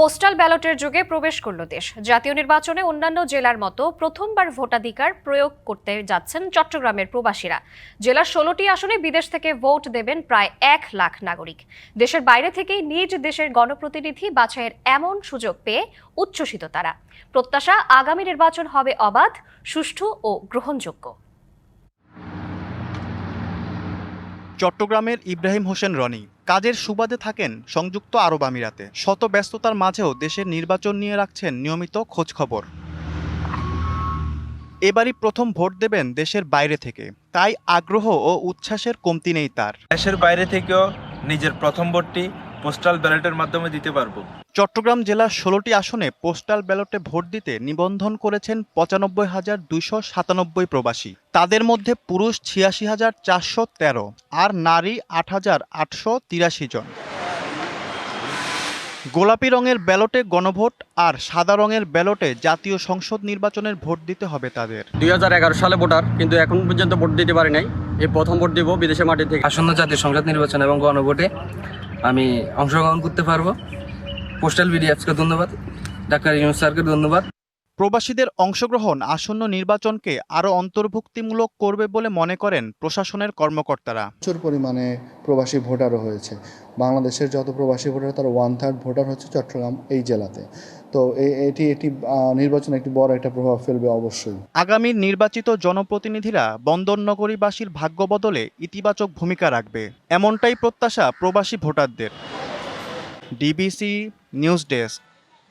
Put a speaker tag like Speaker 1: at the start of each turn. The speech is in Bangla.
Speaker 1: পোস্টাল ব্যালটের যুগে প্রবেশ করল দেশ। জাতীয় নির্বাচনে অন্যান্য জেলার মতো প্রথমবার ভোটাধিকার প্রয়োগ করতে যাচ্ছেন চট্টগ্রামের প্রবাসীরা। জেলার ষোলোটি আসনে বিদেশ থেকে ভোট দেবেন প্রায় এক লাখ নাগরিক। দেশের বাইরে থেকেই নিজ দেশের গণপ্রতিনিধি বাছাইয়ের এমন সুযোগ পেয়ে উচ্ছ্বসিত তারা। প্রত্যাশা আগামী নির্বাচন হবে অবাধ, সুষ্ঠু ও গ্রহণযোগ্য।
Speaker 2: চট্টগ্রামের ইব্রাহিম হোসেন রনি কাজের সুবাদে থাকেন সংযুক্ত আরব আমিরাতে। শত ব্যস্ততার মাঝেও দেশের নির্বাচন নিয়ে রাখছেন নিয়মিত খোঁজখবর। এবারই প্রথম ভোট দেবেন দেশের বাইরে থেকে। তাই আগ্রহ ও উচ্ছ্বাসের কমতি নেই তার।
Speaker 3: দেশের বাইরে থেকেও নিজের প্রথম ভোটটি পোস্টাল ব্যালটের মাধ্যমে দিতে পারব।
Speaker 2: চট্টগ্রাম জেলার ষোলোটি আসনে পোস্টাল ব্যালটে ভোট দিতে নিবন্ধন করেছেন পঁচানব্বই হাজার দুইশো সাতানব্বই প্রবাসী। তাদের মধ্যে পুরুষ ছিয়াশি হাজার চারশো তেরো আর নারী আট হাজার আটশো তিরাশি জন। গোলাপি রঙের ব্যালটে গণভোট আর সাদা রঙের ব্যালটে জাতীয় সংসদ নির্বাচনের ভোট দিতে হবে তাদের।
Speaker 4: দুই হাজার এগারো সালে ভোটার কিন্তু এখন পর্যন্ত ভোট দিতে পারি নাই। এই প্রথম ভোট দিব বিদেশে মাটি থেকে।
Speaker 5: আসন্ন জাতীয় সংসদ নির্বাচন এবং গণভোটে আমি অংশগ্রহণ করতে পারব। পোস্টাল বিডিএফকে ধন্যবাদ। ডাক্তার ইউনুস স্যারকে ধন্যবাদ।
Speaker 2: প্রবাসীদের অংশগ্রহণ আসন্ন নির্বাচনকে আরও অন্তর্ভুক্তিমূলক করবে বলে মনে করেন প্রশাসনের কর্মকর্তারা।
Speaker 6: প্রচুর পরিমাণে প্রবাসী ভোটারও হয়েছে বাংলাদেশের যত প্রবাসী ভোটার তার ওয়ান থার্ড ভোটার হচ্ছে চট্টগ্রাম এই জেলাতে। তো এটি আহ, নির্বাচনে একটি বড় একটা প্রভাব ফেলবে অবশ্যই।
Speaker 2: আগামী নির্বাচিত জনপ্রতিনিধিরা বন্দরনগরীবাসীর ভাগ্য বদলে ইতিবাচক ভূমিকা রাখবে। এমনটাই প্রত্যাশা প্রবাসী ভোটারদের। DBC news desk.